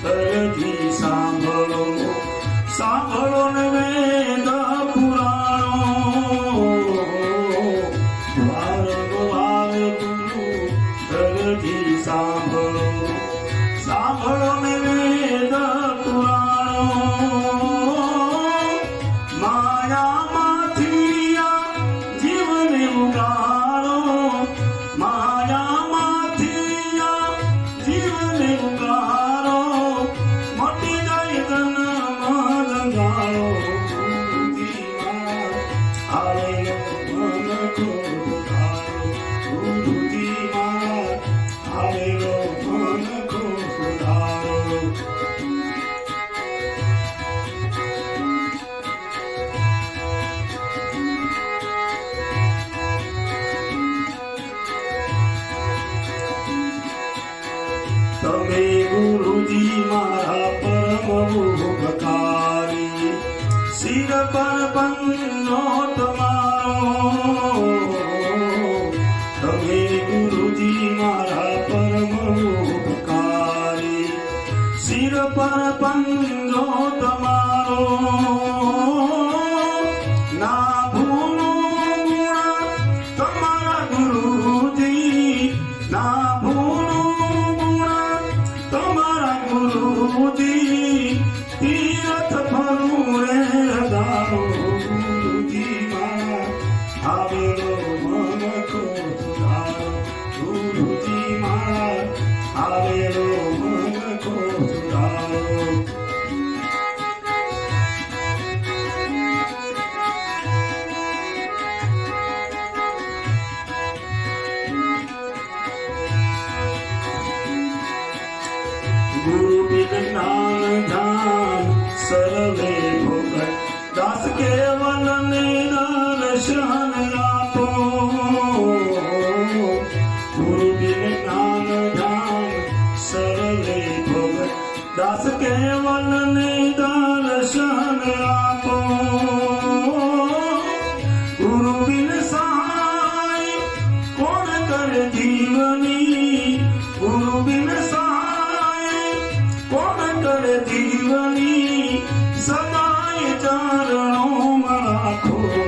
ફરીથી સાંભળો સાંભળો ને વેદ પુરાણો ભારગો આવે તમે ગુરુજી મારા પરમ ભોગકારી શિર પર પંગનો તમારા દાસ કેવલ ને દર્શન આપો ગુરુ બિન સહાય કોણ કરે જીવની ગુરુ બિન સહાય કોણ કરે જીવની સદાય ચરણો રાખો